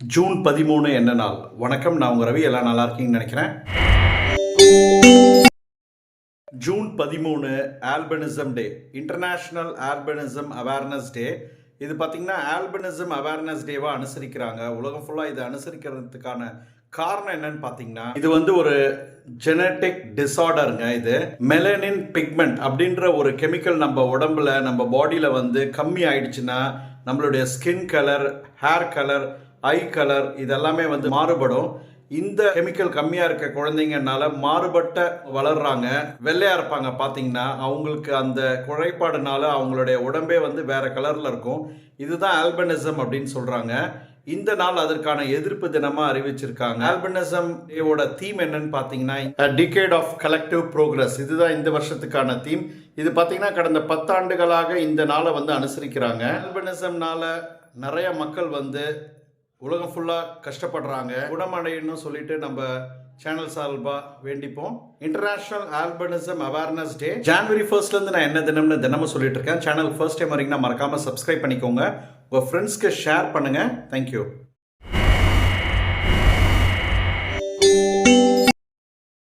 June பதிமூணு என்ன நாள்? வணக்கம் நான் உங்கள் ரவி. எல்லாம் நல்லா இருக்கீங்கன்னு நினைக்கிறேன். ஜூன் பதிமூணு ஆல்பனிசம் டே. இன்டர்நேஷ்னல் ஆல்பனிசம் அவேர்னஸ் டே இது பார்த்தீங்கன்னா ஆல்பனிசம் அவேர்னஸ் டேவாக அனுசரிக்கிறாங்க. உலகம் ஃபுல்லாக இதை அனுசரிக்கிறதுக்கான காரணம் என்னன்னு பார்த்தீங்கன்னா இது வந்து ஒரு ஜெனட்டிக் டிசார்டருங்க இது. மெலனின் பிக்மெண்ட் அப்படின்ற ஒரு கெமிக்கல் நம்ம உடம்புல நம்ம பாடியில் வந்து கம்மி ஆயிடுச்சுன்னா நம்மளுடைய skin colour hair colour eye colour இதெல்லாமே வந்து மாறுபடும். இந்த கெமிக்கல் கம்மியாக இருக்க குழந்தைங்கனால மாறுபட்ட வளர்றாங்க வெள்ளையா இருப்பாங்க பார்த்தீங்கன்னா அவங்களுக்கு அந்த குறைபாடுனால அவங்களுடைய உடம்பே வந்து வேற கலரில் இருக்கும். இதுதான் ஆல்பனிசம் அப்படின்னு சொல்கிறாங்க இந்த நாள் அதற்கான எதிர்ப்பு தினமாக அறிவிச்சிருக்காங்க. ஆல்பனிசம் ஓட தீம் என்னன்னு பார்த்தீங்கன்னா டிகேட் ஆஃப் கலெக்டிவ் ப்ரோக்ரஸ் இதுதான் இந்த வருஷத்துக்கான தீம் இது பார்த்தீங்கன்னா கடந்த பத்தாண்டுகளாக இந்த நாளை வந்து அனுசரிக்கிறாங்க. ஆல்பனிசம்னால நிறைய மக்கள் வந்து உலகம் ஃபுல்லாக கஷ்டப்படுறாங்க. குணமடையணும்னு சொல்லிட்டு நம்ம சேனல் சார்பாக வேண்டிப்போம். International albinism awareness day January ஃபர்ஸ்ட்லேருந்து நான் என்ன தினம்னு தினமும் சொல்லிட்டு இருக்கேன். சேனல் ஃபர்ஸ்ட் டைம் வரீங்கன்னா மறக்காமல் சப்ஸ்கிரைப் பண்ணிக்கோங்க. உங்கள் ஃப்ரெண்ட்ஸ்க்கு ஷேர் பண்ணுங்கள் தேங்க்யூ